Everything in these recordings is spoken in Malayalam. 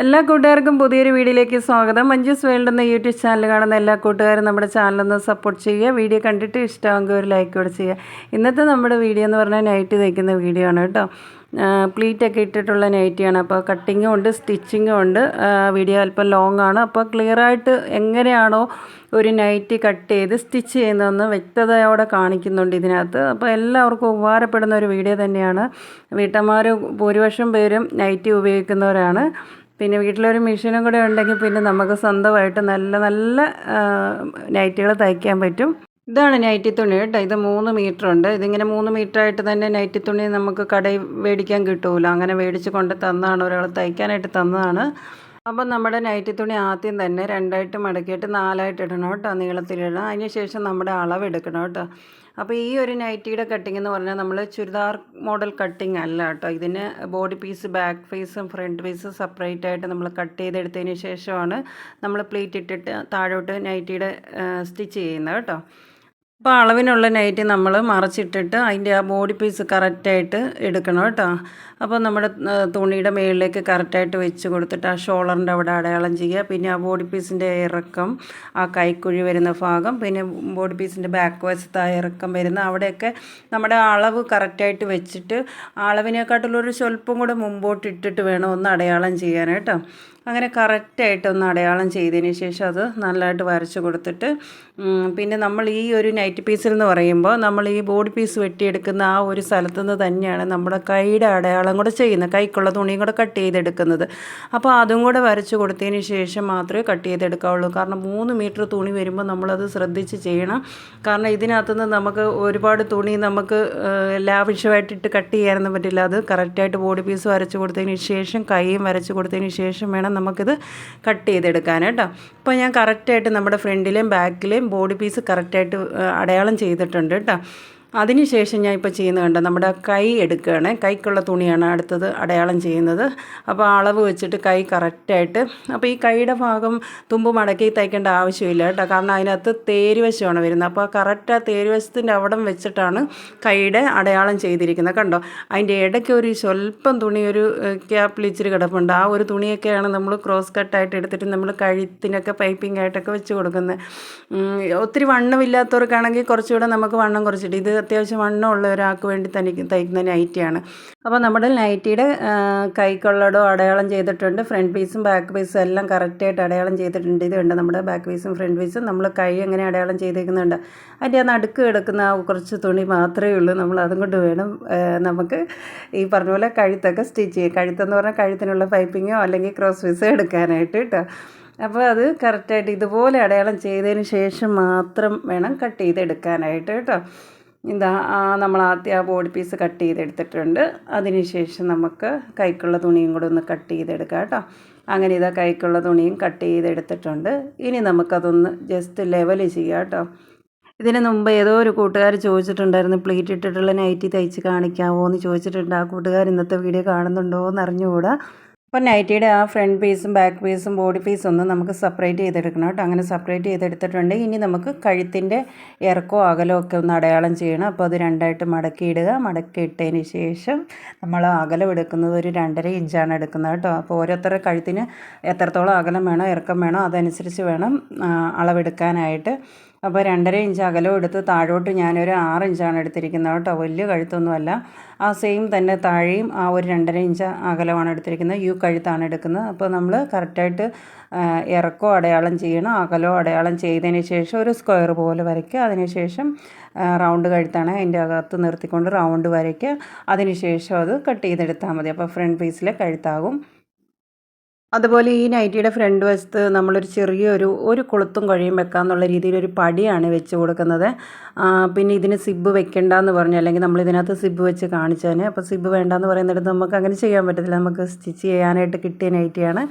എല്ലാ കൂട്ടുകാർക്കും പുതിയൊരു വീഡിയോയിലേക്ക് സ്വാഗതം. മഞ്ജുസ് വേൾഡ് എന്ന യൂട്യൂബ് ചാനൽ കാണുന്ന എല്ലാ കൂട്ടുകാരും നമ്മുടെ ചാനലൊന്ന് സപ്പോർട്ട് ചെയ്യുക. വീഡിയോ കണ്ടിട്ട് ഇഷ്ടമാകുമെങ്കിൽ ഒരു ലൈക്ക് കൂടെ ചെയ്യുക. ഇന്നത്തെ നമ്മുടെ വീഡിയോ എന്ന് പറഞ്ഞാൽ നൈറ്റ് തയ്ക്കുന്ന വീഡിയോ ആണ് കേട്ടോ. പ്ലീറ്റൊക്കെ ഇട്ടിട്ടുള്ള നൈറ്റിയാണ് അപ്പോൾ കട്ടിങ്ങും ഉണ്ട് സ്റ്റിച്ചിങ്ങും ഉണ്ട്. വീഡിയോ അല്പം ലോങ് ആണ്. അപ്പോൾ ക്ലിയറായിട്ട് എങ്ങനെയാണോ ഒരു നൈറ്റി കട്ട് ചെയ്ത് സ്റ്റിച്ച് ചെയ്യുന്നതെന്ന് വ്യക്തതയോടെ കാണിക്കുന്നുണ്ട് ഇതിനകത്ത്. അപ്പോൾ എല്ലാവർക്കും ഉപകാരപ്പെടുന്ന ഒരു വീഡിയോ തന്നെയാണ്. വീട്ടമ്മമാർ ഭൂരിപക്ഷം പേരും നൈറ്റി ഉപയോഗിക്കുന്നവരാണ്. പിന്നെ വീട്ടിലൊരു മെഷീനും കൂടെ ഉണ്ടെങ്കിൽ പിന്നെ നമുക്ക് സ്വന്തമായിട്ട് നല്ല നല്ല നൈറ്റികൾ തയ്ക്കാൻ പറ്റും. ഇതാണ് നൈറ്റി തുണി കേട്ടോ. ഇത് മൂന്ന് മീറ്റർ ഉണ്ട്. ഇതിങ്ങനെ മൂന്ന് മീറ്റർ ആയിട്ട് തന്നെ നൈറ്റി തുണി നമുക്ക് കടയിൽ മേടിക്കാൻ കിട്ടൂല. അങ്ങനെ മേടിച്ച് കൊണ്ട് തന്നതാണ് ഒരാൾ തയ്ക്കാനായിട്ട് തന്നതാണ്. അപ്പം നമ്മുടെ നൈറ്റി തുണി ആദ്യം തന്നെ രണ്ടായിട്ട് മടക്കിയിട്ട് നാലായിട്ട് ഇടണം കേട്ടോ നീളത്തിലിടണം. അതിന് ശേഷം നമ്മുടെ അളവെടുക്കണം കേട്ടോ. അപ്പോൾ ഈ ഒരു നൈറ്റിയുടെ കട്ടിംഗ് എന്ന് പറഞ്ഞാൽ നമ്മൾ ചുരിദാർ മോഡൽ കട്ടിംഗ് അല്ല കേട്ടോ. ഇതിന് ബോഡി പീസ് ബാക്ക് പീസും ഫ്രണ്ട് പീസും സെപ്പറേറ്റ് ആയിട്ട് നമ്മൾ കട്ട് ചെയ്തെടുത്തതിന് ശേഷമാണ് നമ്മൾ പ്ലേറ്റ് ഇട്ടിട്ട് താഴോട്ട് നൈറ്റിയുടെ സ്റ്റിച്ച് ചെയ്യുന്നത് കേട്ടോ. അപ്പോൾ അളവിനുള്ള നൈറ്റ് നമ്മൾ മറച്ചിട്ടിട്ട് അതിന്റെ ആ ബോഡി പീസ് കറക്റ്റായിട്ട് എടുക്കണം കേട്ടോ. അപ്പോൾ നമ്മുടെ തുണിയുടെ മുകളിലേക്ക് കറക്റ്റായിട്ട് വെച്ച് കൊടുത്തിട്ട് ആ ഷോളറിന്റെ അവിടെ അടയാളം ചെയ്യുക. പിന്നെ ആ ബോഡി പീസിന്റെ ഇറക്കം ആ കൈക്കുഴി വരുന്ന ഭാഗം പിന്നെ ബോഡി പീസിന്റെ ബാക്ക് വശത്ത് ആ ഇറക്കം വരുന്ന അവിടെയൊക്കെ നമ്മുടെ അളവ് കറക്റ്റായിട്ട് വെച്ചിട്ട് അളവിനെക്കാട്ടിലൊരു സ്വല്പം കൂടെ മുമ്പോട്ട് ഇട്ടിട്ട് വേണം ഒന്ന് അടയാളം ചെയ്യാൻ അങ്ങനെ കറക്റ്റായിട്ട് ഒന്ന് അടയാളം ചെയ്തതിന് ശേഷം അത് നല്ലതായിട്ട് വരച്ച് കൊടുത്തിട്ട് പിന്നെ നമ്മൾ ഈ ഒരു നൈറ്റ് പീസിൽ എന്ന് പറയുമ്പോൾ നമ്മൾ ഈ ബോഡി പീസ് വെട്ടിയെടുക്കുന്ന ആ ഒരു സ്ഥലത്തുനിന്ന് തന്നെയാണ് നമ്മുടെ കൈയുടെ അടയാളം കൂടെ ചെയ്യുന്നത് കൈക്കുള്ള തുണിയും കൂടെ കട്ട് ചെയ്തെടുക്കുന്നത്. അപ്പോൾ അതും കൂടെ വരച്ച് കൊടുത്തതിന് ശേഷം മാത്രമേ കട്ട് ചെയ്തെടുക്കാവുള്ളൂ. കാരണം മൂന്ന് മീറ്റർ തുണി വരുമ്പോൾ നമ്മളത് ശ്രദ്ധിച്ച് ചെയ്യണം. കാരണം ഇതിനകത്തുനിന്ന് നമുക്ക് ഒരുപാട് തുണി നമുക്ക് ലാവിഷമായിട്ടിട്ട് കട്ട് ചെയ്യാനൊന്നും പറ്റില്ല. അത് കറക്റ്റായിട്ട് ബോഡി പീസ് വരച്ച് കൊടുത്തതിന് ശേഷം കൈയും വരച്ച് കൊടുത്തതിന് ശേഷം വേണം നമുക്കിത് കട്ട് ചെയ്തെടുക്കാൻ കേട്ടോ. അപ്പോൾ ഞാൻ കറക്റ്റായിട്ട് നമ്മുടെ ഫ്രണ്ടിലെയും ബാക്കിലെയും ബോഡി പീസ് കറക്റ്റായിട്ട് അടയാളം ചെയ്തിട്ടുണ്ട് കേട്ടോ. അതിനുശേഷം ഞാൻ ഇപ്പോൾ ചെയ്യുന്നത് കണ്ടോ? നമ്മുടെ കൈ എടുക്കുകയാണ്. കൈക്കുള്ള തുണിയാണ് അടുത്തത് അടയാളം ചെയ്യുന്നത്. അപ്പോൾ അളവ് വെച്ചിട്ട് കൈ കറക്റ്റായിട്ട് അപ്പോൾ ഈ കൈയുടെ ഭാഗം തുമ്പ് മടക്കി തയ്ക്കേണ്ട ആവശ്യമില്ല കേട്ടോ. കാരണം അതിനകത്ത് തേരുവശമാണ് വരുന്നത്. അപ്പോൾ കറക്റ്റ് ആ തേരുവശത്തിന്റെ അവിടം വെച്ചിട്ടാണ് കൈയുടെ അടയാളം ചെയ്തിരിക്കുന്നത്. കണ്ടോ? അതിന്റെ ഇടയ്ക്ക് ഒരു സ്വല്പം തുണി ഒരു ക്യാപ്പിൽ ഇച്ചിരി കിടപ്പുണ്ട്. ആ ഒരു തുണിയൊക്കെയാണ് നമ്മൾ ക്രോസ് കട്ടായിട്ട് എടുത്തിട്ട് നമ്മൾ കഴുത്തിനൊക്കെ പൈപ്പിംഗ് ആയിട്ടൊക്കെ വെച്ച് കൊടുക്കുന്നത്. ഒത്തിരി വണ്ണമില്ലാത്തവർക്കാണെങ്കിൽ കുറച്ചുകൂടെ നമുക്ക് വണ്ണം കുറച്ചിട്ട് ഇത് അത്യാവശ്യം വണ്ണമുള്ള ഒരാൾക്ക് വേണ്ടി തനിക്ക് തയ്ക്കുന്ന നൈറ്റിയാണ്. അപ്പോൾ നമ്മുടെ നൈറ്റിയുടെ കൈക്കുള്ളടോ അടയാളം ചെയ്തിട്ടുണ്ട്. ഫ്രണ്ട് പീസും ബാക്ക് പീസും എല്ലാം കറക്റ്റായിട്ട് അടയാളം ചെയ്തിട്ടുണ്ട്. ഇത് കണ്ട്? നമ്മുടെ ബാക്ക് പീസും ഫ്രണ്ട് പീസും നമ്മൾ കൈ എങ്ങനെ അടയാളം ചെയ്തേക്കുന്നുണ്ട്. അതിന്റെ ആ നടുക്ക് കിടക്കുന്ന കുറച്ച് തുണി മാത്രമേ ഉള്ളൂ. നമ്മൾ അതും കൊണ്ട് വേണം നമുക്ക് ഈ പറഞ്ഞ പോലെ കഴുത്തൊക്കെ സ്റ്റിച്ച് ചെയ്യാം കഴുത്തെന്ന് പറഞ്ഞാൽ കഴുത്തിനുള്ള പൈപ്പിങ്ങോ അല്ലെങ്കിൽ ക്രോസ് പീസോ എടുക്കാനായിട്ട് കേട്ടോ. അപ്പോൾ അത് കറക്റ്റായിട്ട് ഇതുപോലെ അടയാളം ചെയ്തതിന് ശേഷം മാത്രം വേണം കട്ട് ചെയ്തെടുക്കാനായിട്ട് കേട്ടോ. ഇതാ നമ്മൾ ആദ്യം ആ ബോഡി പീസ് കട്ട് ചെയ്തെടുത്തിട്ടുണ്ട്. അതിനുശേഷം നമുക്ക് കൈക്കുള്ള തുണിയും കൂടെ ഒന്ന് കട്ട് ചെയ്തെടുക്കാം കേട്ടോ. അങ്ങനെ ഇതാ കൈക്കുള്ള തുണിയും കട്ട് ചെയ്തെടുത്തിട്ടുണ്ട്. ഇനി നമുക്കതൊന്ന് ജസ്റ്റ് ലെവൽ ചെയ്യാം കേട്ടോ. ഇതിന് മുമ്പ് ഏതോ ഒരു കൂട്ടുകാർ ചോദിച്ചിട്ടുണ്ടായിരുന്നു പ്ലീറ്റ് ഇട്ടിട്ടുള്ള നൈറ്റി തയ്ച്ച് കാണിക്കാമോ എന്ന് ചോദിച്ചിട്ടുണ്ട്. ആ കൂട്ടുകാർ ഇന്നത്തെ വീഡിയോ കാണുന്നുണ്ടോ എന്ന് അറിഞ്ഞുകൂടാ. അപ്പോൾ നൈറ്റിയുടെ ആ ഫ്രണ്ട് പീസും ബാക്ക് പീസും ബോഡി പീസും ഒന്ന് നമുക്ക് സെപ്പറേറ്റ് ചെയ്തെടുക്കണം കേട്ടോ. അങ്ങനെ സെപ്പറേറ്റ് ചെയ്തെടുത്തിട്ടുണ്ട്. ഇനി നമുക്ക് കഴുത്തിന്റെ ഇറക്കോ അകലോ ഒക്കെ ഒന്ന് അടയാളം ചെയ്യണം. അപ്പോൾ അത് രണ്ടായിട്ട് മടക്കിയിടുക. മടക്കിയിട്ടതിന് ശേഷം നമ്മൾ അകലം എടുക്കുന്നത് ഒരു രണ്ടര ഇഞ്ചാണ് എടുക്കുന്നത് കേട്ടോ. അപ്പോൾ ഓരോരുത്തരുടെ കഴുത്തിന് എത്രത്തോളം അകലം വേണോ ഇറക്കം വേണോ അതനുസരിച്ച് വേണം അളവെടുക്കാനായിട്ട്. അപ്പോൾ രണ്ടര ഇഞ്ച് അകലം എടുത്ത് താഴോട്ട് ഞാനൊരു ആറ് ഇഞ്ചാണ് എടുത്തിരിക്കുന്നത് കേട്ടോ. വലിയ കഴുത്തൊന്നുമല്ല. ആ സെയിം തന്നെ താഴെയും ആ ഒരു രണ്ടര ഇഞ്ച് അകലമാണ് എടുത്തിരിക്കുന്നത്. യു കഴുത്താണ് എടുക്കുന്നത്. അപ്പോൾ നമ്മൾ കറക്റ്റായിട്ട് ഇറക്കോ അടയാളം ചെയ്യണം അകലോ അടയാളം ചെയ്തതിന് ശേഷം ഒരു സ്ക്വയർ പോലെ വരയ്ക്കുക. അതിനുശേഷം റൗണ്ട് കഴുത്താണ് അതിന്റെ അകത്ത് നിർത്തിക്കൊണ്ട് റൗണ്ട് വരയ്ക്കുക. അതിനുശേഷം അത് കട്ട് ചെയ്തെടുത്താൽ മതി. അപ്പോൾ ഫ്രണ്ട് പീസിലെ കഴുത്താകും. അതുപോലെ ഈ നൈറ്റിയുടെ ഫ്രണ്ട് വശത്ത് നമ്മളൊരു ചെറിയൊരു ഒരു കൊളുത്തും കഴിയും വെക്കാന്നുള്ള രീതിയിൽ ഒരു പടിയാണ് വെച്ച് കൊടുക്കുന്നത്. പിന്നെ ഇതിന് സിബ് വെക്കണ്ടെന്ന് പറഞ്ഞു. അല്ലെങ്കിൽ നമ്മൾ ഇതിനകത്ത് സിബ് വെച്ച് കാണിച്ചതിന്. അപ്പോൾ സിബ് വേണ്ടെന്ന് പറയുന്നിടത്ത് നമുക്ക് അങ്ങനെ ചെയ്യാൻ പറ്റത്തില്ല. നമുക്ക് സ്റ്റിച്ച് ചെയ്യാനായിട്ട് കിട്ടിയ നൈറ്റിയാണ്.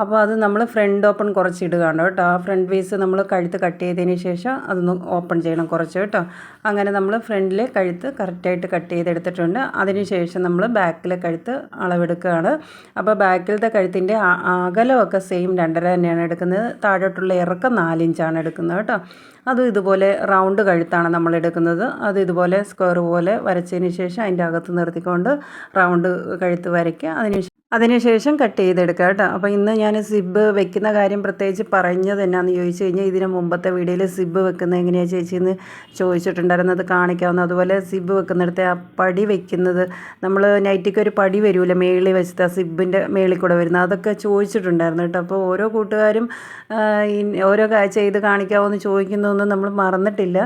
അപ്പോൾ അത് നമ്മൾ ഫ്രണ്ട് ഓപ്പൺ കുറച്ച് ഇടുകയാണ് കേട്ടോ. ആ ഫ്രണ്ട് പീസ് നമ്മൾ കഴുത്ത് കട്ട് ചെയ്തതിന് ശേഷം അതൊന്ന് ഓപ്പൺ ചെയ്യണം കുറച്ച് കേട്ടോ. അങ്ങനെ നമ്മൾ ഫ്രണ്ടിൽ കഴുത്ത് കറക്റ്റായിട്ട് കട്ട് ചെയ്തെടുത്തിട്ടുണ്ട്. അതിന് ശേഷം നമ്മൾ ബാക്കിലെ കഴുത്ത് അളവെടുക്കുകയാണ്. അപ്പോൾ ബാക്കിലത്തെ കഴുത്തിന്റെ അകലമൊക്കെ സെയിം രണ്ടര തന്നെയാണ് എടുക്കുന്നത്. താഴോട്ടുള്ള ഇറക്കം നാലിഞ്ചാണ് എടുക്കുന്നത് കേട്ടോ. അതും ഇതുപോലെ റൗണ്ട് കഴുത്താണ് നമ്മൾ എടുക്കുന്നത്. അത് ഇതുപോലെ സ്ക്വയർ പോലെ വരച്ചതിന് ശേഷം അതിന്റെ അകത്ത് നിർത്തിക്കൊണ്ട് റൗണ്ട് കഴുത്ത് വരയ്ക്കുക. അതിന് അതിനുശേഷം കട്ട് ചെയ്തെടുക്കുക കേട്ടോ. അപ്പോൾ ഇന്ന് ഞാൻ സിബ് വെക്കുന്ന കാര്യം പ്രത്യേകിച്ച് പറഞ്ഞത് എന്നാന്ന് ചോദിച്ചു കഴിഞ്ഞാൽ ഇതിന് മുമ്പത്തെ വീഡിയോയിൽ സിബ് വെക്കുന്നത് എങ്ങനെയാണ് ചേച്ചി എന്ന് ചോദിച്ചിട്ടുണ്ടായിരുന്നത് കാണിക്കാവുന്ന അതുപോലെ സിബ് വെക്കുന്നിടത്തെ ആ പടി വെക്കുന്നത് നമ്മൾ നൈറ്റിക്ക് ഒരു പടി വരുമല്ലോ മേളിൽ വെച്ചിട്ട് ആ സിബിന്റെ മേളിൽ കൂടെ വരുന്നത്. അതൊക്കെ ചോദിച്ചിട്ടുണ്ടായിരുന്നു കേട്ടോ. അപ്പോൾ ഓരോ കൂട്ടുകാരും ഓരോ ചെയ്ത് കാണിക്കാമെന്ന് ചോദിക്കുന്നതൊന്നും നമ്മൾ മറന്നിട്ടില്ല.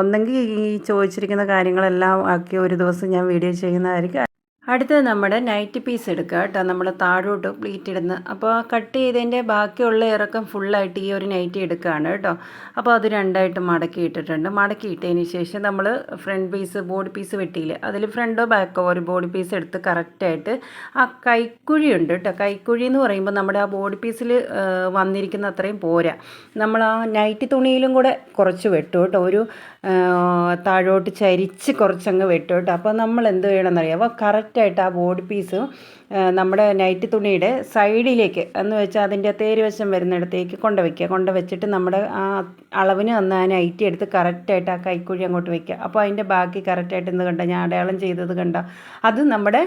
ഒന്നെങ്കിൽ ഈ ചോദിച്ചിരിക്കുന്ന കാര്യങ്ങളെല്ലാം ആക്കി ഒരു ദിവസം ഞാൻ വീഡിയോ ചെയ്യുന്നതായിരിക്കും. അടുത്തത് നമ്മുടെ നൈറ്റ് പീസ് എടുക്കുക കേട്ടോ. നമ്മൾ താഴോട്ട് പ്ലീറ്റ് ഇടുന്ന. അപ്പോൾ കട്ട് ചെയ്തതിന്റെ ബാക്കിയുള്ള ഇറക്കം ഫുള്ളായിട്ട് ഈ ഒരു നൈറ്റി എടുക്കുകയാണ് കേട്ടോ. അപ്പോൾ അത് രണ്ടായിട്ട് മടക്കി ഇട്ടിട്ടുണ്ട്. മടക്കി ഇട്ടതിന് ശേഷം നമ്മൾ ഫ്രണ്ട് പീസ് ബോഡി പീസ് വെട്ടിയില്ല? അതിൽ ഫ്രണ്ടോ ബാക്കോ ഒരു ബോഡി പീസ് എടുത്ത് കറക്റ്റായിട്ട് ആ കൈക്കുഴി ഉണ്ട് കേട്ടോ. കൈക്കുഴി എന്ന് പറയുമ്പോൾ നമ്മുടെ ആ ബോഡി പീസിൽ വന്നിരിക്കുന്ന അത്രയും പോരാ. നമ്മൾ ആ നൈറ്റി തുണിയിലും കൂടെ കുറച്ച് വെട്ടു കേട്ടോ. ഒരു താഴോട്ട് ചരിച്ച് കുറച്ചങ്ങ് വെട്ടു കേട്ടോ. അപ്പോൾ നമ്മൾ എന്ത് വേണമെന്നറിയാം അപ്പോൾ കറക്റ്റായിട്ട് ആ ബോർഡ് പീസ് നമ്മുടെ നൈറ്റ് തുണിയുടെ സൈഡിലേക്ക് എന്ന് വെച്ചാൽ അതിന്റെ തേര് വശം വരുന്നിടത്തേക്ക് കൊണ്ട് വെച്ചിട്ട് നമ്മുടെ ആ അളവിന് വന്ന് ആ നൈറ്റി എടുത്ത് കറക്റ്റായിട്ട് ആ കൈക്കുഴി അങ്ങോട്ട് വയ്ക്കുക അപ്പോൾ അതിന്റെ ബാക്കി കറക്റ്റായിട്ട് എന്ത് കണ്ട? ഞാൻ അടയാളം ചെയ്തത് കണ്ട? അത് നമ്മുടെ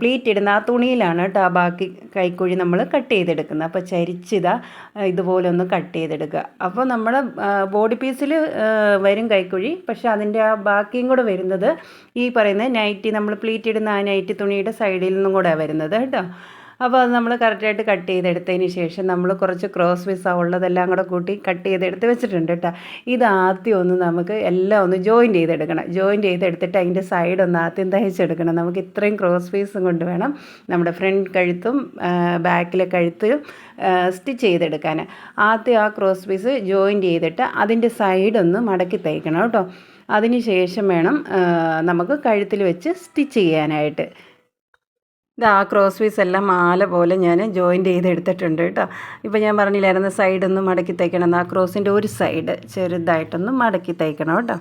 പ്ലീറ്റ് ഇടുന്ന ആ തുണിയിലാണ് കേട്ടോ ആ ബാക്കി കൈക്കുഴി നമ്മൾ കട്ട് ചെയ്തെടുക്കുന്നത്. അപ്പോൾ ചരിച്ചിതാ ഇതുപോലെ ഒന്ന് കട്ട് ചെയ്തെടുക്കുക. അപ്പോൾ നമ്മുടെ ബോഡി പീസിൽ വരും കൈക്കുഴി. പക്ഷേ അതിന്റെ ആ ബാക്കിയും കൂടെ വരുന്നത് ഈ പറയുന്ന നൈറ്റി നമ്മൾ പ്ലീറ്റ് ഇടുന്ന ആ നൈറ്റി തുണിയുടെ സൈഡിൽ നിന്നും കൂടെ വരുന്നത് കേട്ടോ. അപ്പോൾ അത് നമ്മൾ കറക്റ്റായിട്ട് കട്ട് ചെയ്തെടുത്തതിന് ശേഷം നമ്മൾ കുറച്ച് ക്രോസ് പീസ് ഉള്ളതെല്ലാം കൂടെ കൂട്ടി കട്ട് ചെയ്തെടുത്ത് വെച്ചിട്ടുണ്ട് കേട്ടോ. ഇത് ആദ്യം ഒന്ന് നമുക്ക് എല്ലാം ഒന്ന് ജോയിൻ ചെയ്തെടുക്കണം. ജോയിൻ ചെയ്തെടുത്തിട്ട് അതിന്റെ സൈഡ് ഒന്ന് ആദ്യം തയ്ച്ചെടുക്കണം. നമുക്ക് ഇത്രയും ക്രോസ് പീസും കൊണ്ട് വേണം നമ്മുടെ ഫ്രണ്ട് കഴുത്തും ബാക്കിലെ കഴുത്തും സ്റ്റിച്ച് ചെയ്തെടുക്കാൻ ആദ്യം ആ ക്രോസ് പീസ് ജോയിൻ ചെയ്തിട്ട് അതിന്റെ ഒന്ന് മടക്കി തയ്ക്കണം കേട്ടോ. അതിന് ശേഷം വേണം നമുക്ക് കഴുത്തിൽ വെച്ച് സ്റ്റിച്ച് ചെയ്യാനായിട്ട്. ഇത് ആ ക്രോസ് പീസ് എല്ലാം മാല പോലെ ഞാൻ ജോയിന്റ് ചെയ്ത് എടുത്തിട്ടുണ്ട് കേട്ടോ. ഇപ്പോൾ ഞാൻ പറഞ്ഞില്ലായിരുന്നു സൈഡൊന്ന് മടക്കി തയ്ക്കണം. ആ ക്രോസിന്റെ ഒരു സൈഡ് ചെറുതായിട്ടൊന്ന് മടക്കി തയ്ക്കണം കേട്ടോ.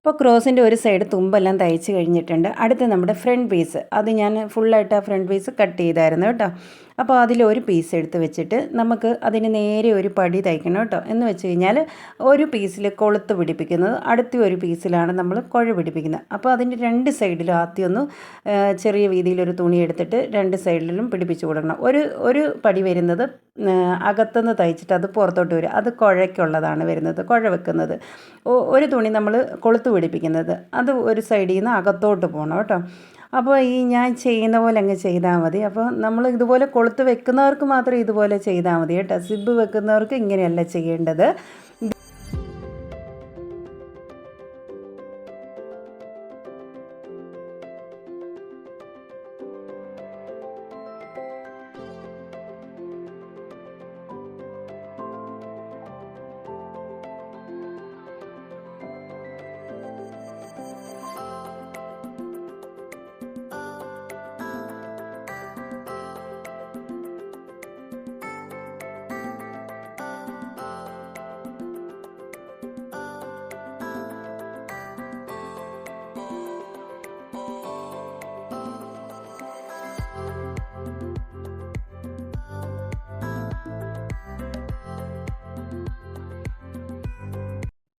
ഇപ്പോൾ ക്രോസിന്റെ ഒരു സൈഡ് തുമ്പെല്ലാം തയ്ച്ച് കഴിഞ്ഞിട്ടുണ്ട്. അടുത്ത് നമ്മുടെ ഫ്രണ്ട് പീസ് അത് ഞാൻ ഫുള്ളായിട്ട് ആ ഫ്രണ്ട് പീസ് കട്ട് ചെയ്തായിരുന്നു കേട്ടോ. അപ്പോൾ അതിലൊരു പീസ് എടുത്ത് വെച്ചിട്ട് നമുക്ക് അതിന് നേരെ ഒരു പടി തയ്ക്കണം കേട്ടോ. എന്ന് വെച്ച് കഴിഞ്ഞാൽ ഒരു പീസിൽ കൊളുത്ത് പിടിപ്പിക്കുന്നത് അടുത്ത ഒരു പീസിലാണ് നമ്മൾ കുഴ പിടിപ്പിക്കുന്നത്. അപ്പോൾ അതിന്റെ രണ്ട് സൈഡിലും ആദ്യം ഒന്ന് ചെറിയ രീതിയിലൊരു തുണി എടുത്തിട്ട് രണ്ട് സൈഡിലും പിടിപ്പിച്ച് കൊടുക്കണം ഒരു ഒരു പടി വരുന്നത് അകത്തുനിന്ന് തയ്ച്ചിട്ട് അത് പുറത്തോട്ട് വരും അത് കുഴയ്ക്കുള്ളതാണ് വരുന്നത് കുഴ വെക്കുന്നത്. ഒരു തുണി നമ്മൾ കൊളുത്ത് പിടിപ്പിക്കുന്നത്. അത് ഒരു സൈഡിൽ നിന്ന് അകത്തോട്ട് പോകണം കേട്ടോ. അപ്പോൾ ഈ ഞാൻ ചെയ്യുന്ന പോലെ അങ്ങ് ചെയ്താൽ മതി. അപ്പോൾ നമ്മൾ ഇതുപോലെ കൊളുത്ത് വെക്കുന്നവർക്ക് മാത്രം ഇതുപോലെ ചെയ്താൽ മതി കേട്ടോ. സിബ് വെക്കുന്നവർക്ക് ഇങ്ങനെയല്ല ചെയ്യേണ്ടത്.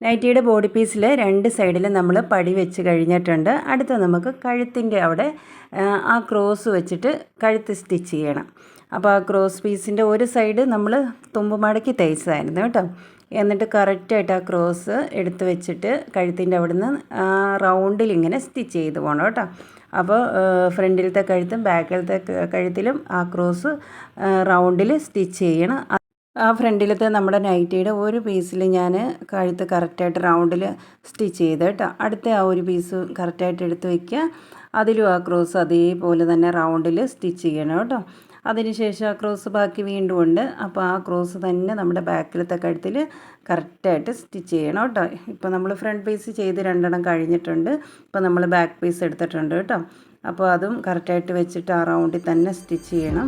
നൈറ്റിയുടെ ബോഡി പീസിൽ രണ്ട് സൈഡിൽ നമ്മൾ പടി വെച്ച് കഴിഞ്ഞിട്ടുണ്ട്. അടുത്ത നമുക്ക് കഴുത്തിന്റെ അവിടെ ആ ക്രോസ് വെച്ചിട്ട് കഴുത്ത് സ്റ്റിച്ച് ചെയ്യണം. അപ്പോൾ ആ ക്രോസ് പീസിന്റെ ഒരു സൈഡ് നമ്മൾ തുമ്പ് മടക്കി തയ്ച്ചതായിരുന്നു കേട്ടോ. എന്നിട്ട് കറക്റ്റായിട്ട് ആ ക്രോസ് എടുത്ത് വെച്ചിട്ട് കഴുത്തിന്റെ അവിടെ നിന്ന് റൗണ്ടിൽ ഇങ്ങനെ സ്റ്റിച്ച് ചെയ്ത് പോകണം കേട്ടോ. അപ്പോൾ ഫ്രണ്ടിലത്തെ കഴുത്തും ബാക്കിലത്തെ കഴുത്തിലും ആ ക്രോസ് റൗണ്ടിൽ സ്റ്റിച്ച് ചെയ്യണം. ആ ഫ്രണ്ടിലത്തെ നമ്മുടെ നൈറ്റിയുടെ ഒരു പീസിൽ ഞാൻ കഴുത്ത് കറക്റ്റായിട്ട് റൗണ്ടിൽ സ്റ്റിച്ച് ചെയ്ത് കേട്ടോ. അടുത്ത ആ ഒരു പീസ് കറക്റ്റായിട്ട് എടുത്ത് വയ്ക്കുക അതിലും ആ ക്രോസ് അതേപോലെ തന്നെ റൗണ്ടിൽ സ്റ്റിച്ച് ചെയ്യണം കേട്ടോ. അതിനുശേഷം ആ ക്രോസ് ബാക്കി വീണ്ടും ഉണ്ട്. അപ്പോൾ ആ ക്രോസ് തന്നെ നമ്മുടെ ബാക്കിലത്തെ കഴുത്തിൽ കറക്റ്റായിട്ട് സ്റ്റിച്ച് ചെയ്യണം കേട്ടോ. ഇപ്പോൾ നമ്മൾ ഫ്രണ്ട് പീസ് ചെയ്ത് രണ്ടെണ്ണം കഴിഞ്ഞിട്ടുണ്ട്. ഇപ്പോൾ നമ്മൾ ബാക്ക് പീസ് എടുത്തിട്ടുണ്ട് കേട്ടോ. അപ്പോൾ അതും കറക്റ്റായിട്ട് വെച്ചിട്ട് ആ റൗണ്ടിൽ തന്നെ സ്റ്റിച്ച് ചെയ്യണം.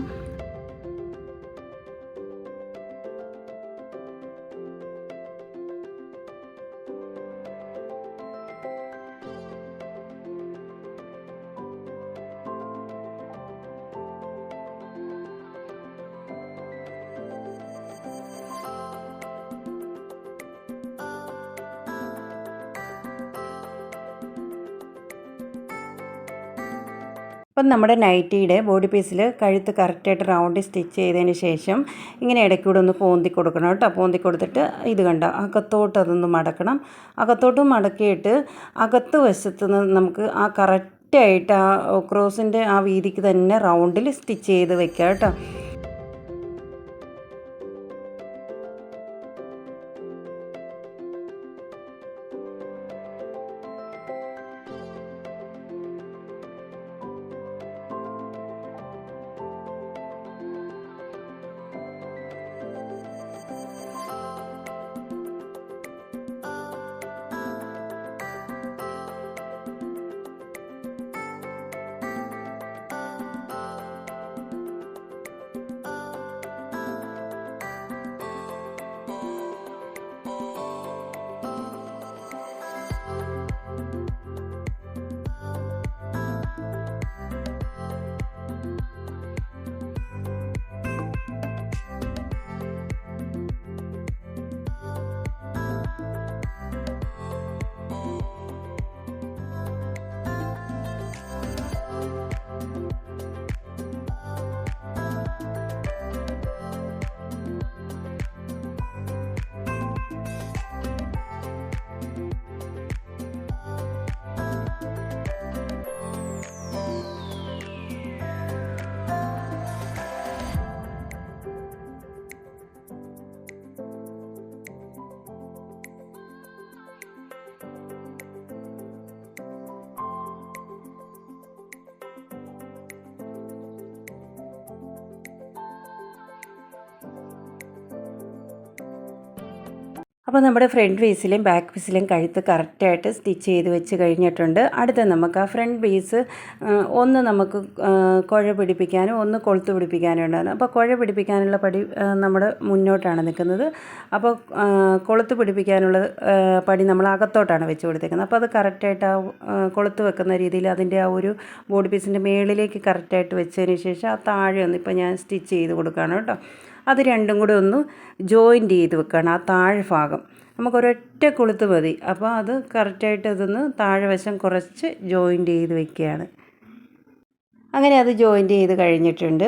അപ്പം നമ്മുടെ നൈറ്റിയുടെ ബോഡി പീസിൽ കഴുത്ത് കറക്റ്റായിട്ട് റൗണ്ട് സ്റ്റിച്ച് ചെയ്തതിന് ശേഷം ഇങ്ങനെ ഇടയ്ക്കൂടെ ഒന്ന് പോന്തി കൊടുക്കണം കേട്ടോ. പോന്തി കൊടുത്തിട്ട് ഇത് കണ്ട? അകത്തോട്ട് അതൊന്ന് മടക്കണം. അകത്തോട്ട് മടക്കിയിട്ട് അകത്ത് വശത്ത് നിന്ന് നമുക്ക് ആ കറക്റ്റായിട്ട് ആ ക്രോസിന്റെ ആ വീതിക്ക് തന്നെ റൗണ്ടിൽ സ്റ്റിച്ച് ചെയ്ത് വെക്കാം കേട്ടോ. അപ്പോൾ നമ്മുടെ ഫ്രണ്ട് ഫേസിലെയും ബാക്ക് പീസിലും കഴുത്ത് കറക്റ്റായിട്ട് സ്റ്റിച്ച് ചെയ്ത് വെച്ച് കഴിഞ്ഞിട്ടുണ്ട്. അടുത്ത നമുക്ക് ആ ഫ്രണ്ട് പീസ് ഒന്ന് നമുക്ക് കുഴ പിടിപ്പിക്കാനും ഒന്ന് കൊളുത്ത് പിടിപ്പിക്കാനും ഉണ്ടായിരുന്നു. അപ്പോൾ കുഴ പിടിപ്പിക്കാനുള്ള പടി നമ്മുടെ മുന്നോട്ടാണ് നിൽക്കുന്നത്. അപ്പോൾ കൊളുത്ത് പിടിപ്പിക്കാനുള്ള പടി നമ്മൾ അകത്തോട്ടാണ് വെച്ച് കൊടുത്തേക്കുന്നത്. അപ്പോൾ അത് കറക്റ്റായിട്ട് ആ, കൊളുത്ത് വെക്കുന്ന രീതിയിൽ അതിന്റെ ആ ഒരു ബോഡി പീസിന്റെ മേളിലേക്ക് കറക്റ്റായിട്ട് വെച്ചതിന് ശേഷം ആ താഴെ ഒന്ന് ഇപ്പോൾ ഞാൻ സ്റ്റിച്ച് ചെയ്ത് കൊടുക്കുകയാണ് കേട്ടോ. അത് രണ്ടും കൂടെ ഒന്ന് ജോയിന്റ് ചെയ്ത് വെക്കുകയാണ് ആ താഴെ ഭാഗം. നമുക്കൊരൊറ്റ കൊളുത്ത് മതി. അപ്പോൾ അത് കറക്റ്റായിട്ട് അതൊന്ന് താഴെ വശം കുറച്ച് ജോയിന്റ് ചെയ്ത് വെക്കുകയാണ്. അങ്ങനെ അത് ജോയിന്റ് ചെയ്ത് കഴിഞ്ഞിട്ടുണ്ട്.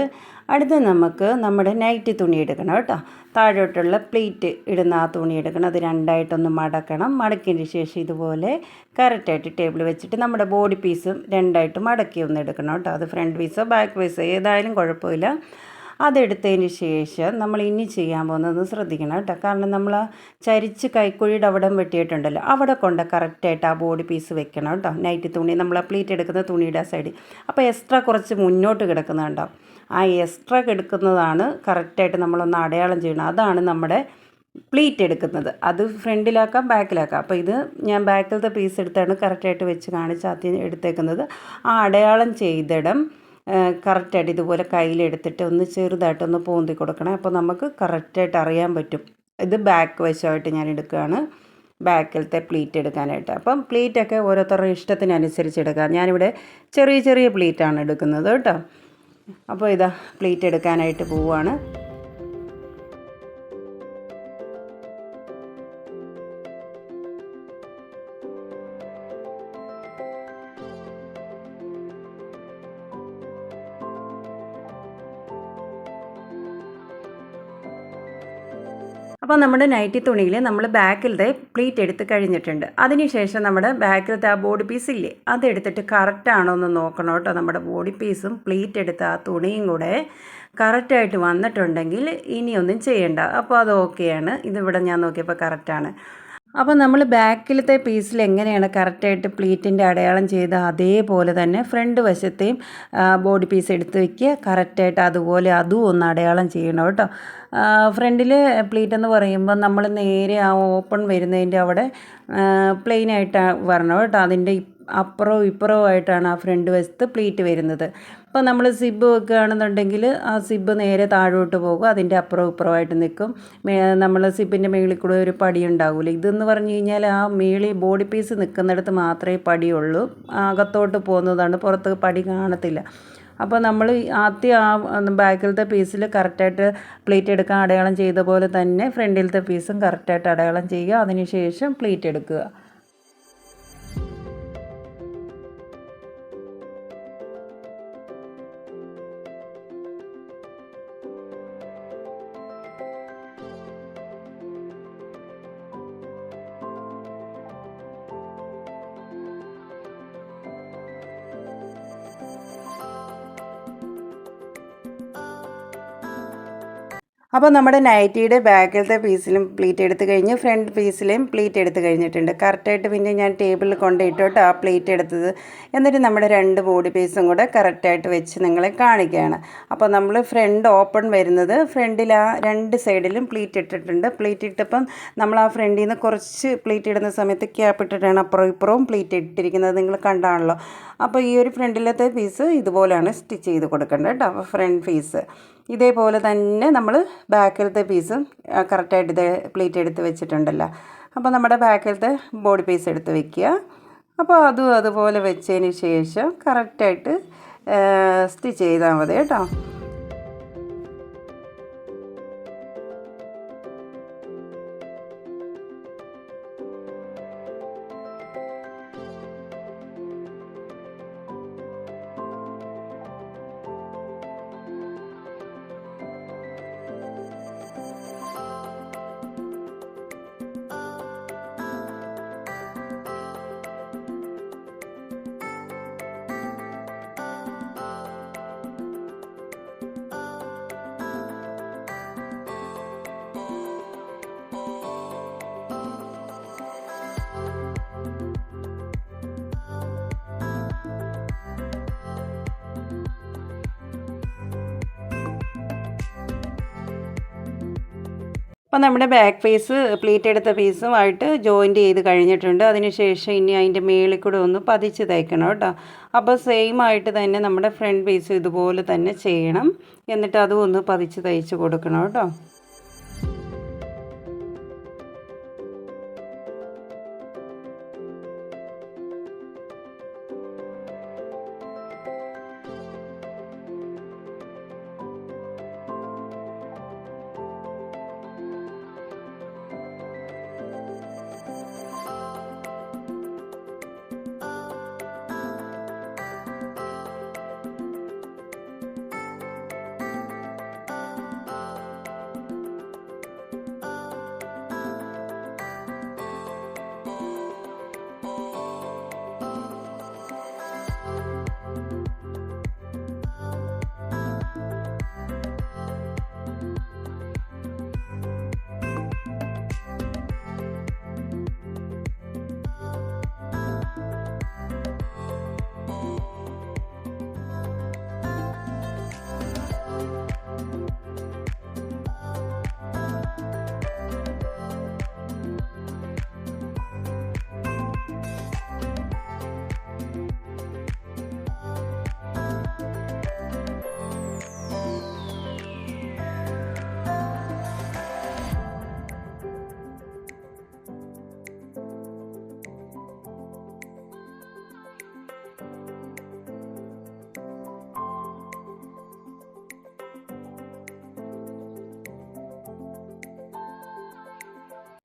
അടുത്ത് നമുക്ക് നമ്മുടെ നൈറ്റ് തുണി എടുക്കണം കേട്ടോ. താഴോട്ടുള്ള പ്ലേറ്റ് ഇടുന്ന ആ തുണി എടുക്കണം. അത് രണ്ടായിട്ടൊന്ന് മടക്കണം. മടക്കിയതിന് ശേഷം ഇതുപോലെ കറക്റ്റായിട്ട് ടേബിൾ വെച്ചിട്ട് നമ്മുടെ ബോഡി പീസും രണ്ടായിട്ട് മടക്കി ഒന്ന് എടുക്കണം കേട്ടോ. അത് ഫ്രണ്ട് പീസോ ബാക്ക് പീസോ ഏതായാലും കുഴപ്പമില്ല. അതെടുത്തതിന് ശേഷം നമ്മൾ ഇനി ചെയ്യാൻ പോകുന്നത് ശ്രദ്ധിക്കണം കേട്ടോ. കാരണം നമ്മൾ ചരിച്ച് കൈക്കുഴിയുടെ അവിടെ വെട്ടിയിട്ടുണ്ടല്ലോ. അവിടെ കൊണ്ട് കറക്റ്റായിട്ട് ആ ബോഡി പീസ് വെക്കണം കേട്ടോ. നൈറ്റ് തുണി നമ്മൾ പ്ലീറ്റ് എടുക്കുന്ന തുണിയുടെ സൈഡിൽ അപ്പോൾ എക്സ്ട്രാ കുറച്ച് മുന്നോട്ട് കിടക്കുന്നുണ്ടാവും ആ എക്സ്ട്രാ കിടക്കുന്നതാണ് കറക്റ്റായിട്ട് നമ്മളൊന്ന് അടയാളം ചെയ്യണം. അതാണ് നമ്മുടെ പ്ലീറ്റ് എടുക്കുന്നത്. അത് ഫ്രണ്ടിലാക്കാം ബാക്കിലാക്കാം അപ്പോൾ ഇത് ഞാൻ ബാക്കിലത്തെ പീസ് എടുത്താണ് കറക്റ്റായിട്ട് വെച്ച് കാണിച്ച് ആദ്യം എടുത്തേക്കുന്നത്. ആ അടയാളം ചെയ്തിടം കറക്റ്റായിട്ട് ഇതുപോലെ കയ്യിലെടുത്തിട്ട് ഒന്ന് ചെറുതായിട്ടൊന്ന് പോന്തി കൊടുക്കണം. അപ്പോൾ നമുക്ക് കറക്റ്റായിട്ട് അറിയാൻ പറ്റും. ഇത് ബാക്ക് വശമായിട്ട് ഞാൻ എടുക്കുകയാണ്. ബാക്കിലത്തെ പ്ലീറ്റ് എടുക്കാനായിട്ട്. അപ്പം പ്ലീറ്റൊക്കെ ഓരോരുത്തരുടെ ഇഷ്ടത്തിനനുസരിച്ച് എടുക്കാം. ഞാനിവിടെ ചെറിയ ചെറിയ പ്ലീറ്റാണ് എടുക്കുന്നത് കേട്ടോ. അപ്പോൾ ഇതാ പ്ലീറ്റ് എടുക്കാനായിട്ട് പോവുകയാണ് അപ്പോൾ നമ്മുടെ നൈറ്റി തുണിയിൽ നമ്മൾ ബാക്കിലത്തെ പ്ലീറ്റ് എടുത്ത് കഴിഞ്ഞിട്ടുണ്ട്. അതിനുശേഷം നമ്മുടെ ബാക്കിലത്തെ ആ ബോഡി പീസ് ഇല്ലേ അതെടുത്തിട്ട് കറക്റ്റാണോ എന്ന് നോക്കണം കേട്ടോ. നമ്മുടെ ബോഡി പീസും പ്ലീറ്റ് എടുത്ത ആ തുണിയും കൂടെ കറക്റ്റായിട്ട് വന്നിട്ടുണ്ടെങ്കിൽ ഇനിയൊന്നും ചെയ്യേണ്ട. അപ്പോൾ അത് ഓക്കെയാണ് ഇതിവിടെ ഞാൻ നോക്കിയപ്പോൾ കറക്റ്റാണ് അപ്പോൾ നമ്മൾ ബാക്കിലത്തെ പീസിൽ എങ്ങനെയാണ് കറക്റ്റായിട്ട് പ്ലീറ്റിന്റെ അടയാളം ചെയ്ത് അതേപോലെ തന്നെ ഫ്രണ്ട് വശത്തെയും ബോഡി പീസ് എടുത്ത് വയ്ക്കുക കറക്റ്റായിട്ട് അതുപോലെ അതും ഒന്ന് അടയാളം ചെയ്യണം കേട്ടോ. ഫ്രണ്ടിൽ പ്ലീറ്റ് എന്ന് പറയുമ്പോൾ നമ്മൾ നേരെ ആ ഓപ്പൺ വരുന്നതിന്റെ അവിടെ പ്ലെയിൻ ആയിട്ട് വരണം കേട്ടോ. അതിന്റെ അപ്പുറവും ഇപ്പുറവും ആയിട്ടാണ് ആ ഫ്രണ്ട് വശത്ത് പ്ലീറ്റ് വരുന്നത്. അപ്പോൾ നമ്മൾ സിബ് വെക്കുകയാണെന്നുണ്ടെങ്കിൽ ആ സിബ് നേരെ താഴോട്ട് പോകും അതിന്റെ അപ്പുറവും ഇപ്പുറമായിട്ട് നിൽക്കും മേ നമ്മൾ സിബിന്റെ മേളിൽ കൂടെ ഒരു പടി ഉണ്ടാവില്ല ഇതെന്ന് പറഞ്ഞു കഴിഞ്ഞാൽ ആ മേളി ബോഡി പീസ് നിൽക്കുന്നിടത്ത് മാത്രമേ പടിയുള്ളൂ. അകത്തോട്ട് പോകുന്നതാണ് പുറത്ത് പടി കാണത്തില്ല. അപ്പോൾ നമ്മൾ ആദ്യം ആ ബാക്കിലത്തെ പീസിൽ കറക്റ്റായിട്ട് പ്ലേറ്റ് എടുക്കാൻ അടയാളം ചെയ്ത പോലെ തന്നെ ഫ്രണ്ടിലത്തെ പീസും കറക്റ്റായിട്ട് അടയാളം ചെയ്യുക. അതിനുശേഷം പ്ലേറ്റ് എടുക്കുക. അപ്പോൾ നമ്മുടെ നൈറ്റിയുടെ ബാക്കിലത്തെ പീസിലും പ്ലീറ്റ് എടുത്ത് കഴിഞ്ഞ് ഫ്രണ്ട് പീസിലെയും പ്ലീറ്റ് എടുത്ത് കഴിഞ്ഞിട്ടുണ്ട്. കറക്റ്റായിട്ട് പിന്നെ ഞാൻ ടേബിളിൽ കൊണ്ടിട്ടോട്ട് ആ പ്ലീറ്റ് എടുത്തത്. എന്നിട്ട് നമ്മുടെ രണ്ട് ബോഡി പീസും കൂടെ കറക്റ്റായിട്ട് വെച്ച് നിങ്ങളെ കാണിക്കുകയാണ്. അപ്പോൾ നമ്മൾ ഫ്രണ്ട് ഓപ്പൺ വരുന്നത് ഫ്രണ്ടിൽ ആ രണ്ട് സൈഡിലും പ്ലീറ്റ് ഇട്ടിട്ടുണ്ട്. പ്ലീറ്റ് ഇട്ടപ്പം നമ്മൾ ആ ഫ്രണ്ടിൽ നിന്ന് കുറച്ച് പ്ലീറ്റ് ഇടുന്ന സമയത്ത് ക്യാപ്പ് ഇട്ടിട്ടാണ് അപ്പുറം ഇപ്പുറവും പ്ലീറ്റ് ഇട്ടിരിക്കുന്നത്. നിങ്ങൾ കണ്ടാണല്ലോ. അപ്പോൾ ഈ ഒരു ഫ്രണ്ടിലത്തെ പീസ് ഇതുപോലെയാണ് സ്റ്റിച്ച് ചെയ്ത് കൊടുക്കേണ്ടത് കേട്ടോ. Front piece. ഇതേപോലെ തന്നെ നമ്മൾ ബാക്കിലത്തെ പീസും കറക്റ്റായിട്ട് ഇതേ പ്ലേറ്റ് എടുത്ത് വെച്ചിട്ടുണ്ടല്ലോ. അപ്പോൾ നമ്മുടെ ബാക്കിലത്തെ ബോഡി പീസ് എടുത്ത് വെക്കുക. അപ്പോൾ അതും അതുപോലെ വെച്ചതിന് ശേഷം കറക്റ്റായിട്ട് സ്റ്റിച്ച് ചെയ്താൽ മതി കേട്ടോ. അപ്പോൾ നമ്മുടെ ബാക്ക് പീസ് പ്ലീറ്റ് എടുത്ത പീസുമായിട്ട് ജോയിന്റ് ചെയ്ത് കഴിഞ്ഞിട്ടുണ്ട്. അതിനുശേഷം ഇനി അതിന്റെ മേളിൽ കൂടെ ഒന്ന് പതിച്ച് തയ്ക്കണം കേട്ടോ. അപ്പോൾ സെയിം ആയിട്ട് തന്നെ നമ്മുടെ ഫ്രണ്ട് പീസ് ഇതുപോലെ തന്നെ ചെയ്യണം. എന്നിട്ട് അതും ഒന്ന് പതിച്ച് തയ്ച്ച് കൊടുക്കണം കേട്ടോ.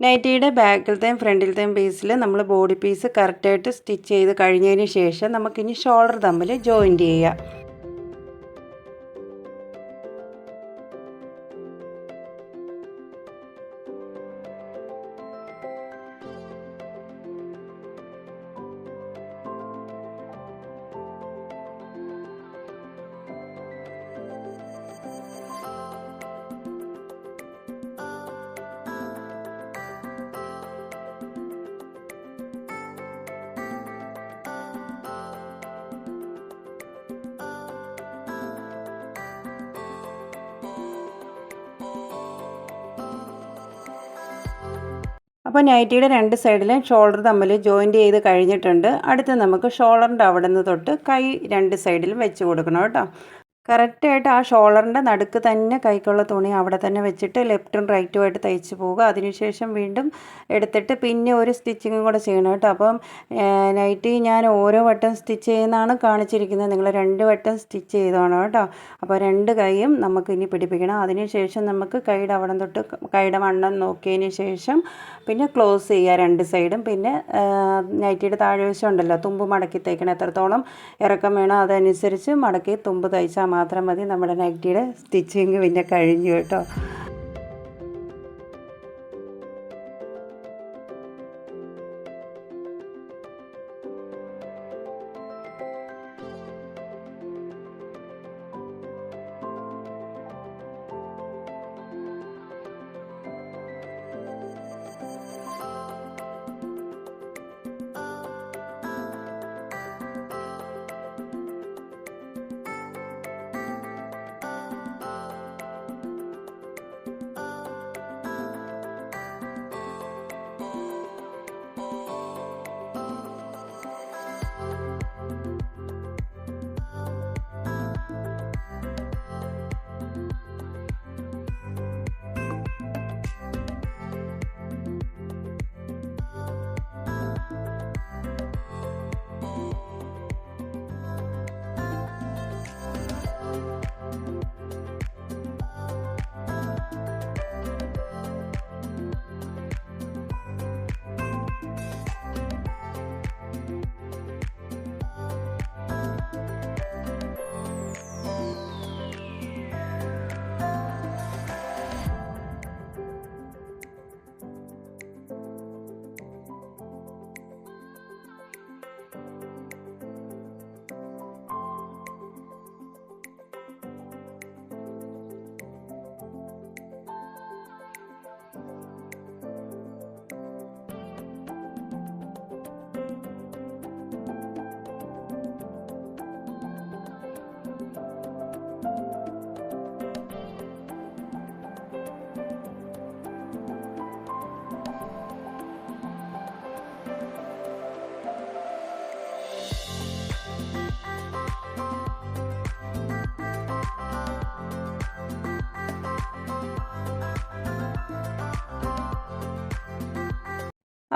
നൈറ്റിയുടെ ബാക്കിലത്തെയും ഫ്രണ്ടിലത്തെയും പീസിൽ നമ്മൾ ബോഡി പീസ് കറക്റ്റായിട്ട് സ്റ്റിച്ച് ചെയ്ത് കഴിഞ്ഞതിന് ശേഷം നമുക്കിനി ഷോൾഡർ തമ്മിൽ ജോയിന്റ് ചെയ്യാം. നൈറ്റിയുടെ രണ്ട് സൈഡിലും ഷോൾഡർ തമ്മിൽ ജോയിന്റ് ചെയ്ത് കഴിഞ്ഞിട്ടുണ്ട്. അടുത്ത് നമുക്ക് ഷോൾഡറിന്റെ അവിടെ നിന്ന് തൊട്ട് കൈ രണ്ട് സൈഡിലും വെച്ച് കൊടുക്കണം കേട്ടോ. കറക്റ്റായിട്ട് ആ ഷോളറിന്റെ നടുക്ക് തന്നെ കൈക്കുള്ള തുണി അവിടെ തന്നെ വെച്ചിട്ട് ലെഫ്റ്റും റൈറ്റുമായിട്ട് തയ്ച്ച് പോവുക. അതിനുശേഷം വീണ്ടും എടുത്തിട്ട് പിന്നെ ഒരു സ്റ്റിച്ചിങ്ങും കൂടെ ചെയ്യണം കേട്ടോ. അപ്പം നൈറ്റി ഞാൻ ഓരോ വട്ടം സ്റ്റിച്ച് ചെയ്യുന്നതാണ് കാണിച്ചിരിക്കുന്നത്. നിങ്ങൾ രണ്ട് വട്ടം സ്റ്റിച്ച് ചെയ്തോണം കേട്ടോ. അപ്പോൾ രണ്ട് കൈയും നമുക്ക് ഇനി പിടിപ്പിക്കണം. അതിനുശേഷം നമുക്ക് കൈയുടെ അവിടെ തൊട്ട് കൈയുടെ വണ്ണം നോക്കിയതിന് ശേഷം പിന്നെ ക്ലോസ് ചെയ്യുക രണ്ട് സൈഡും. പിന്നെ നൈറ്റിയുടെ താഴ്വശം ഉണ്ടല്ലോ തുമ്പ് മടക്കി തയ്ക്കണം എത്രത്തോളം ഇറക്കം വേണോ അതനുസരിച്ച് മടക്കി തുമ്പ് തയ്ച്ചാൽ മാത്രം മതി. നമ്മുടെ നൈറ്റിയുടെ സ്റ്റിച്ചിങ് പിന്നെ കഴിഞ്ഞു കേട്ടോ.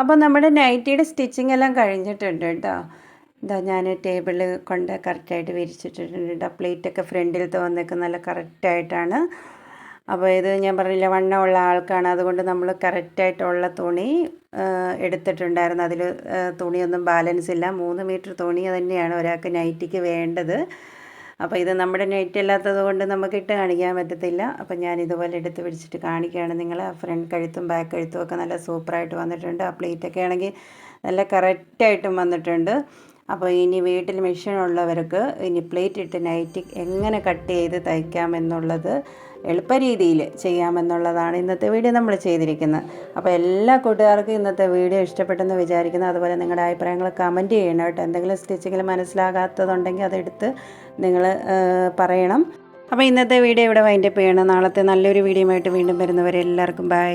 അപ്പോൾ നമ്മുടെ നൈറ്റിയുടെ സ്റ്റിച്ചിങ് എല്ലാം കഴിഞ്ഞിട്ടുണ്ട് കേട്ടോ. എന്താ ഞാൻ ടേബിൾ കൊണ്ട് കറക്റ്റായിട്ട് വിരിച്ചിട്ടിട്ടുണ്ട്. കേട്ടോ പ്ലേറ്റൊക്കെ ഫ്രണ്ടിലത്തെ വന്നൊക്കെ നല്ല കറക്റ്റായിട്ടാണ്. അപ്പോൾ ഇത് ഞാൻ പറഞ്ഞില്ല വണ്ണമുള്ള ആൾക്കാണ്. അതുകൊണ്ട് നമ്മൾ കറക്റ്റായിട്ടുള്ള തുണി എടുത്തിട്ടുണ്ടായിരുന്നു. അതിൽ തുണിയൊന്നും ബാലൻസ് ഇല്ല. മൂന്ന് മീറ്റർ തുണി തന്നെയാണ് ഒരാൾക്ക് നൈറ്റിക്ക് വേണ്ടത്. അപ്പോൾ ഇത് നമ്മുടെ നെറ്റ് അല്ലാത്തത് കൊണ്ട് നമുക്ക് ഇട്ട് കാണിക്കാൻ പറ്റത്തില്ല. അപ്പോൾ ഞാൻ ഇതുപോലെ എടുത്ത് പിടിച്ചിട്ട് കാണിക്കുകയാണ്. നിങ്ങൾ ഫ്രണ്ട് കഴുത്തും ബാക്ക് കഴുത്തും ഒക്കെ നല്ല സൂപ്പറായിട്ട് വന്നിട്ടുണ്ട്. ആ പ്ലേറ്റൊക്കെ ആണെങ്കിൽ നല്ല കറക്റ്റായിട്ടും വന്നിട്ടുണ്ട്. അപ്പോൾ ഇനി വീട്ടിൽ മെഷീൻ ഉള്ളവർക്ക് ഇനി പ്ലേറ്റ് ഇട്ട് നൈറ്റ് എങ്ങനെ കട്ട് ചെയ്ത് തയ്ക്കാമെന്നുള്ളത് എളുപ്പ രീതിയിൽ ചെയ്യാമെന്നുള്ളതാണ് ഇന്നത്തെ വീഡിയോ നമ്മൾ ചെയ്തിരിക്കുന്നത്. അപ്പോൾ എല്ലാ കൂട്ടുകാർക്കും ഇന്നത്തെ വീഡിയോ ഇഷ്ടപ്പെട്ടെന്ന് വിചാരിക്കുന്നു. അതുപോലെ നിങ്ങളുടെ അഭിപ്രായങ്ങൾ കമന്റ് ചെയ്യണം കേട്ടോ. എന്തെങ്കിലും സ്റ്റിച്ചിങ്ങിൽ മനസ്സിലാകാത്തതുണ്ടെങ്കിൽ അതെടുത്ത് നിങ്ങൾ പറയണം. അപ്പോൾ ഇന്നത്തെ വീഡിയോ ഇവിടെ വൈൻഡപ്പ് ചെയ്യണം. നാളത്തെ നല്ലൊരു വീഡിയോ ആയിട്ട് വീണ്ടും വരുന്നവരെ എല്ലാവർക്കും ബൈ.